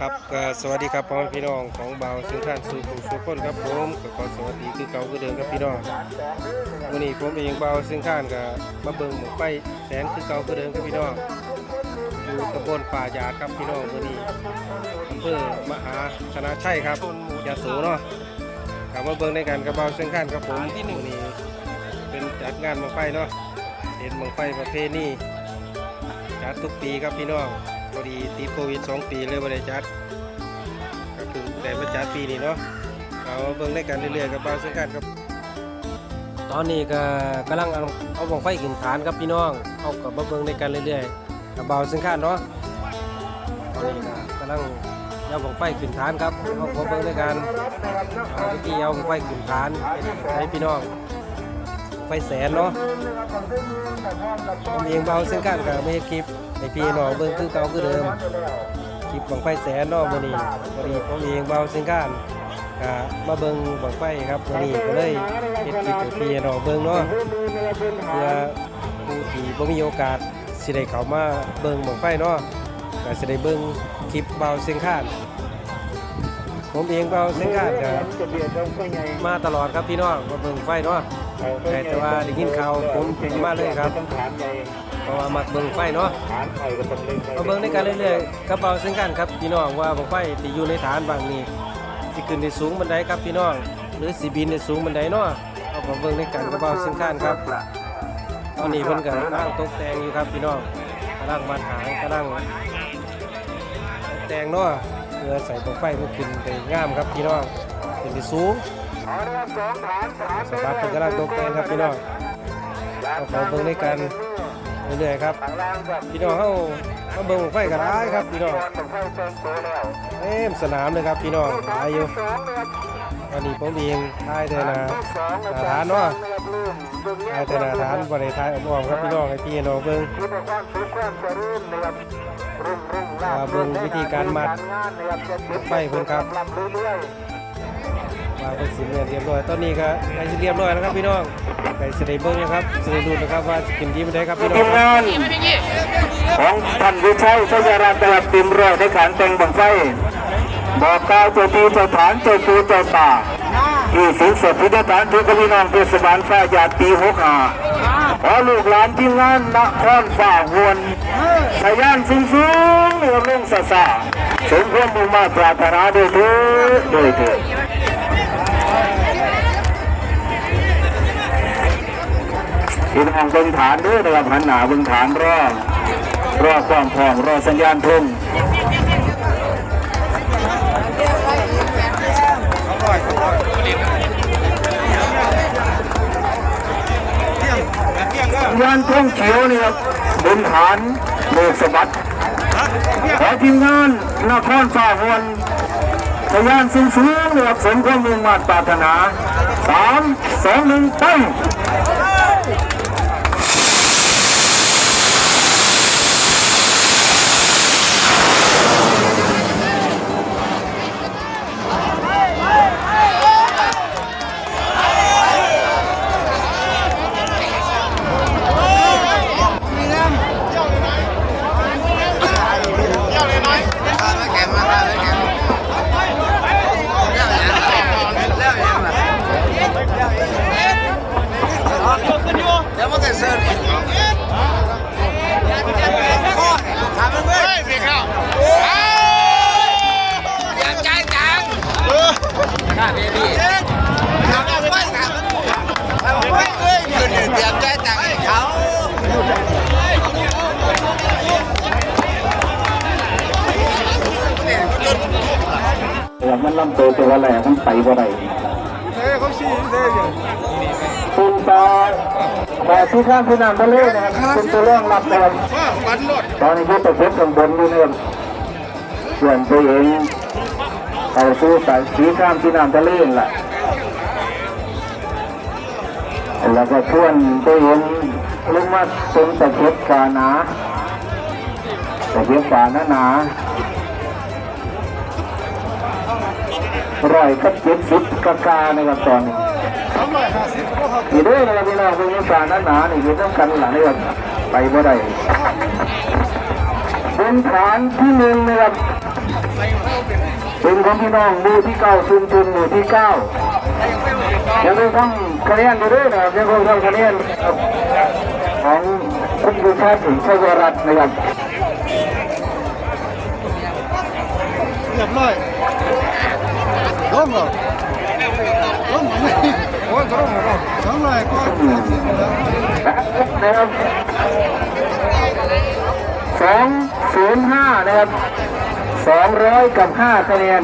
ครับก็สวัสดีครับพ่อแม่พี่น้องของเบาซึ่งท่านสู่ผู้สู่คนครับผมก็ขอสวัสดีคือเก่าคือเดิมครับพี่น้องวันนี้ผมเองเบาซึ่งท่านก็มาเบิ่งหมกไปแสนคือเก่าคือเดิมครับพี่น้องอยู่ตำบลป่าหยาดครับพี่น้องวันนี้อำเภอมหาชนะชัยครับยาสูเนาะกลับมาเบิ่งในกันกับเบาซึ่งท่านครับผมที่หนึ่งนี้เป็นจัดงานหมกไฟเนาะเห็นหมกไฟประเภทนี้จัดทุกปีครับพี่น้อง พอดีติดโควิดสองปีเลยไม่ได้จัดก็คือแต่มาจัดปีนี้เนาะเอาเบิ่งได้กันเรื่อยๆกับบ้านซึ่งกันครับ ตอนนี้ก็กำลังเอาเอาบังไฟขึ้นฐานครับพี่น้องเอากับมาเบิ่งได้กันเรื่อยๆกับเบาซึ่งกันเนาะตอนนี้ก็กำลังเอาบังไฟขึ้นฐานครับเอามาเบิ่งด้วยกันเอาเมื่เอาบังไฟขึ้นฐานให้พี่น้อง ไฟแสนเนาะผมเองเบาซึ่งกันก็ไม่ให้คลิปให้พี่น้องเบิ่งคือเก่าคือเดิมคลิปบังไฟแสนเนาะมื้อนี้พอดีผมเองเบาเส้นก้านก็มาเบิ่งบังไฟครับมื้อนี้ก็เลยเฮ็ดคลิปให้พี่น้องเบิ่งเนาะเพื่อผู้ที่บ่มีโอกาสสิได้เข้ามาเบิ่งบังไฟเนาะก็สิได้เบิ่งคลิปเบาเส้นข้านผมเองเบาเส้นข้านก็มาตลอดครับพี่น้องมาเบิ่งไฟเนาะ แต่ว่าได้ยินข่าวผมมาเลยครับเพราะว่ามักเบิ่งไฟเนาะมาเบิ่งในกันเรื่อยๆกระเป๋าซึ่งกันครับพี่น้องว่าบังไฟที่อยู่ในฐานบางนี้สิขึ้นได้สูงบันไดครับพี่น้องหรือสิบินได้สูงบันไดเนาะเอามาเบิ่งในกันกระเป๋าซึ่งกันครับตอนนี้เพิ่นก็กำลังตกแต่งอยู่ครับพี่น้องกำลังมาหางกำลังตกแต่งเนาะเพื่อใส่บังไฟมันขึ้นได้งามครับพี่น้องขึ้นได้สูง สภาพเพิ่นกำลังตกแต่งครับพี่น้องเอาขอเบิ่งในกันเรื่อยๆครับ พี่น้องเข้ามาเบิ่งไฟกันได้ครับพี่น้องเต็มสนามเลยครับพี่น้องหลายอยู่วันนี้ผมเองทายเดินะหน้าฐานเนาะทายเดินหน้าฐานบริทายอ้อมๆครับพี่น้องให้พี่น้องเบิ่งเบิ่งวิธีการมัดไฟเพิ่นครับ มาเป็นสินเรียบร้อยตอนนี้ก็ใกล้สิเรียบร้อยแล้วครับพี่น้องใกล้สิได้เบิ่งนะครับสิได้ดูนะครับว่าสิกินดีไม่ได้ครับพี่น้องทีมงานของท่านวิชัยชัยราตลับติมรอยในขันแต่งบังไฟบอกกล่าวเจ้าที่เจ้าฐานเจ้าปูเจ้าป่าที่สิงสถิตฐานทุกพี่น้องเทศบาลฟ้ายาดปีหกห้าขอลูกหลานทีมงานนครฝ่าวนทะยานสูงสูงเรือลงสะสาสมความมุ่งมาปรารถนาโดยเถิดโดยเถิด พี่น้องเบิ่งฐานด้วยนะครับหันหนาเบิ่งฐานรอรอความพร้อมรอสัญญาณทุ่งสัญญาณทุ่งเขียวนี่ครับบนฐานโมกสะบัดขอทีมงานนครฝ่าวน ทะยานสูงสูงนะครับสมความมุ่งมั่นปรารถนาสามสองหนึ่งไป มันก็เสิร์ฟทำมันเว้ยเบียร์เข้าเบียร์จางจางข้าเบียร์พี่ทำมันไม่ทำมันทำมันไม่เอ้ยเบียร์เบียร์จางจางให้เขาแต่มันลำตัวตัวแหลมันไปบ่ได้ยคุณชิมเฮ้ยคุณตา แต่ที่ข้างพี่น้ำทะเลนะครับคุณตัวเรื่องรับนะครับตอนนี้ที่ประพฤติข้างบนอยู่เนี่ยส่วนตัวเองเข้าสู่สายสีข้ามพี่น้ำทะเลนแหละแล้วก็ชวนตัวเองลงมาเป็นตะเข็บกาหนาตะเข็บกาหนาหนาร้อยกับเจ็ดสิบกากานะครับตอนนี้ อีเด้อนะครับพี่น้องเป็นวิชาหนาหนาๆนี่คือต้องกันหลังนี่ครับไปบ่ได้บนฐานที่หนึ่งนะครับเป็นของพี่น้องหมู่ที่เก้าชุมชนหมู่ที่เก้ายังคงทำคะแนนอยู่ด้วยนะครับยังคงทำคะแนนของคุณบุญชาติชัยรัตน์นะครับเรียบร้อยล้มเหรอ นะครับสองศูนย์ห้านะครับสองร้อยกับห้าคะแนน